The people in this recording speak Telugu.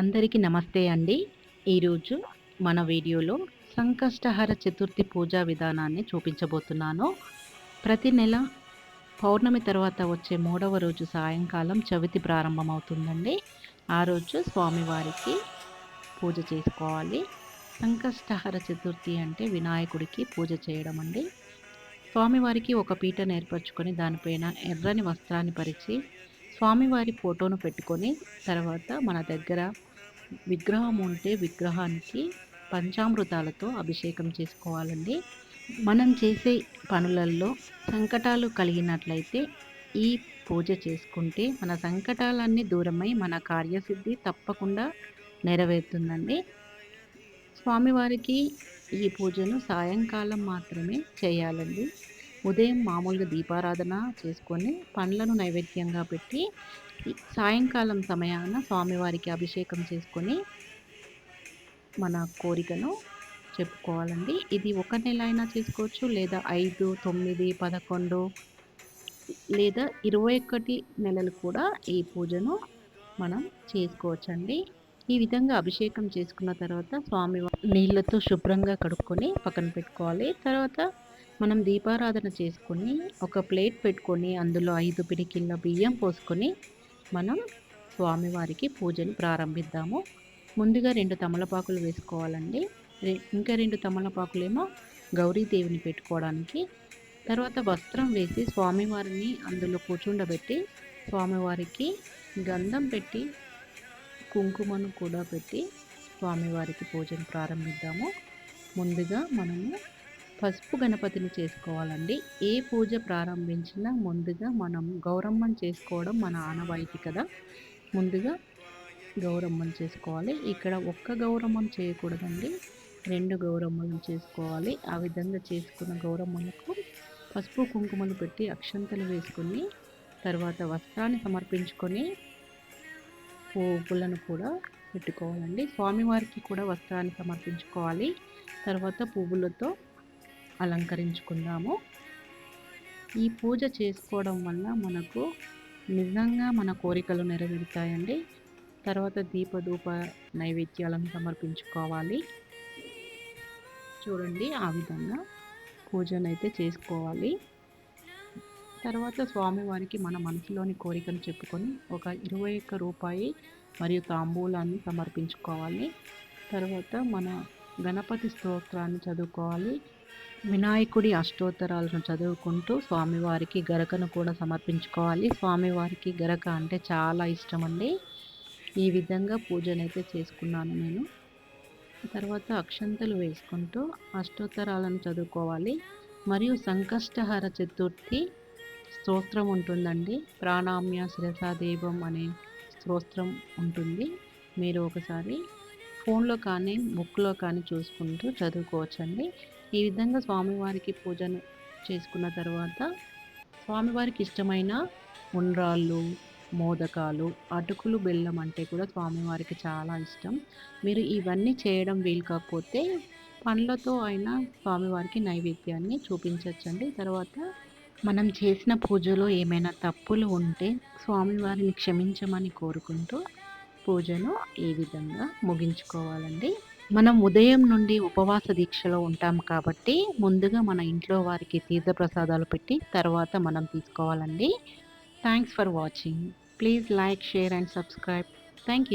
అందరికీ నమస్తే అండి. ఈరోజు మన వీడియోలో సంకష్టహర చతుర్థి పూజా విధానాన్ని చూపించబోతున్నాను. ప్రతి నెల పౌర్ణమి తర్వాత వచ్చే మూడవ రోజు సాయంకాలం చవితి ప్రారంభమవుతుందండి. ఆ రోజు స్వామివారికి పూజ చేసుకోవాలి. సంకష్టహర చతుర్థి అంటే వినాయకుడికి పూజ చేయడం అండి. స్వామివారికి ఒక పీటను ఏర్పరచుకొని దానిపైన ఎర్రని వస్త్రాన్ని పరిచి స్వామివారి ఫోటోను పెట్టుకొని తర్వాత మన దగ్గర విగ్రహం ఉంటే విగ్రహానికి పంచామృతాలతో అభిషేకం చేసుకోవాలండి. మనం చేసే పనులలో సంకటాలు కలిగినట్లయితే ఈ పూజ చేసుకుంటే మన సంకటాలన్నీ దూరమై మన కార్యసిద్ధి తప్పకుండా నెరవేరుతుందండి. స్వామివారికి ఈ పూజను సాయంకాలం మాత్రమే చేయాలండి. ఉదయం మామూలుగా దీపారాధన చేసుకొని పండ్లను నైవేద్యంగా పెట్టి సాయంకాలం సమయాన స్వామివారికి అభిషేకం చేసుకొని మన కోరికను చెప్పుకోవాలండి. ఇది ఒక నెల అయినా చేసుకోవచ్చు లేదా ఐదు తొమ్మిది పదకొండు లేదా ఇరవై ఒకటి నెలలు కూడా ఈ పూజను మనం చేసుకోవచ్చండి. ఈ విధంగా అభిషేకం చేసుకున్న తర్వాత స్వామి నీళ్ళతో శుభ్రంగా కడుక్కొని పక్కన పెట్టుకోవాలి. తర్వాత మనం దీపారాధన చేసుకొని ఒక ప్లేట్ పెట్టుకొని అందులో ఐదు పిడికిళ్ళ బియ్యం పోసుకొని మనం స్వామివారికి పూజను ప్రారంభిద్దాము. ముందుగా రెండు తమలపాకులు వేసుకోవాలండి. ఇంకా రెండు తమలపాకులేమో గౌరీదేవిని పెట్టుకోవడానికి. తర్వాత వస్త్రం వేసి స్వామివారిని అందులో కూర్చుండబెట్టి స్వామివారికి గంధం పెట్టి కుంకుమను కూడా పెట్టి స్వామివారికి పూజను ప్రారంభిద్దాము. ముందుగా మనము పసుపు గణపతిని చేసుకోవాలండి. ఏ పూజ ప్రారంభించినా ముందుగా మనం గౌరమ్మను చేసుకోవడం మన ఆనవాయితీ కదా. ముందుగా గౌరమ్మను చేసుకోవాలి. ఇక్కడ ఒక్క గౌరమ్మను చేయకూడదండి. రెండు గౌరమ్మలను చేసుకోవాలి. ఆ విధంగా చేసుకున్న గౌరమ్మలకు పసుపు కుంకుమలు పెట్టి అక్షంతలు వేసుకొని తర్వాత వస్త్రాన్ని సమర్పించుకొని పువ్వులను కూడా పెట్టుకోవాలండి. స్వామివారికి కూడా వస్త్రాన్ని సమర్పించుకోవాలి. తర్వాత పువ్వులతో అలంకరించుకుందాము. ఈ పూజ చేసుకోవడం వల్ల మనకు నిజంగా మన కోరికలు నెరవేరుతాయండి. తర్వాత దీపధూప నైవేద్యాలను సమర్పించుకోవాలి. చూడండి ఆ విధంగా పూజనైతే చేసుకోవాలి. తర్వాత స్వామివారికి మన మనసులోని కోరికను చెప్పుకొని ఒక ఇరవై ఒక్క రూపాయి మరియు తాంబూలాన్ని సమర్పించుకోవాలి. తర్వాత మన గణపతి స్తోత్రాన్ని చదువుకోవాలి. వినాయకుడి అష్టోత్తరాలను చదువుకుంటూ స్వామివారికి గరకను కూడా సమర్పించుకోవాలి. స్వామివారికి గరక అంటే చాలా ఇష్టం అండి ఈ విధంగా పూజనైతే చేసుకున్నాను నేను. తర్వాత అక్షంతలు వేసుకుంటూ అష్టోత్తరాలను చదువుకోవాలి. మరియు సంకష్టహర చతుర్థి స్తోత్రం ఉంటుందండి. ప్రాణామ్య శిరసాదేవం అనే స్తోత్రం ఉంటుంది. మీరు ఒకసారి ఫోన్లో కానీ బుక్లో కానీ చూసుకుంటూ చదువుకోవచ్చండి. ఈ విధంగా స్వామివారికి పూజను చేసుకున్న తర్వాత స్వామివారికి ఇష్టమైన ఉండ్రాళ్ళు మోదకాలు అటుకులు బెల్లం అంటే కూడా స్వామివారికి చాలా ఇష్టం. మీరు ఇవన్నీ చేయడం వీలు కాకపోతే పండ్లతో అయినా స్వామివారికి నైవేద్యాన్ని చూపించవచ్చండి తర్వాత మనం చేసిన పూజలో ఏమైనా తప్పులు ఉంటే స్వామివారిని క్షమించమని కోరుకుంటూ పూజను ఈ విధంగా ముగించుకోవాలండి. మనం ఉదయం నుండి ఉపవాస దీక్షలో ఉంటాం కాబట్టి ముందుగా మన ఇంట్లో వారికి తీర్థప్రసాదాలు పెట్టి తర్వాత మనం తీసుకోవాలండి. Thanks for watching please like share and subscribe thank you